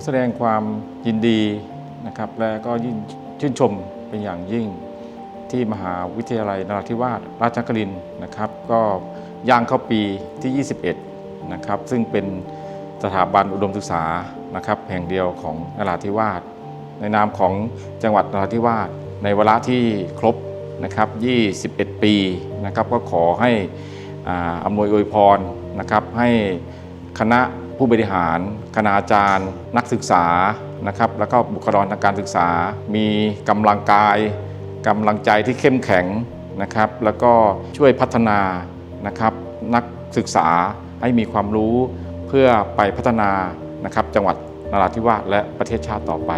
อแสดงความยินดีนะครับ และก็ยิ่งชื่นชมเป็นอย่างยิ่งที่มหาวิทยาลัยนราธิวาสราชนครินนะครับ ก็ย่างเข้าปีที่ 21 นะครับ ซึ่งเป็นสถาบันอุดมศึกษานะครับ แห่งเดียวของนราธิวาสในนามของจังหวัดนราธิวาสในเวลาที่ครบนะครับ 21 ปีนะครับ ก็ขอให้อ่าอำนวยอวยพรนะครับให้คณะ ผู้บริหาร คณาจารย์ นักศึกษานะครับแล้วก็บุคลากรทางการศึกษา มีกำลังกายกำลังใจที่เข้มแข็งนะครับแล้วก็ช่วยพัฒนานะครับนักศึกษาให้มีความรู้เพื่อไปพัฒนานะครับจังหวัดนราธิวาสและประเทศชาติต่อไป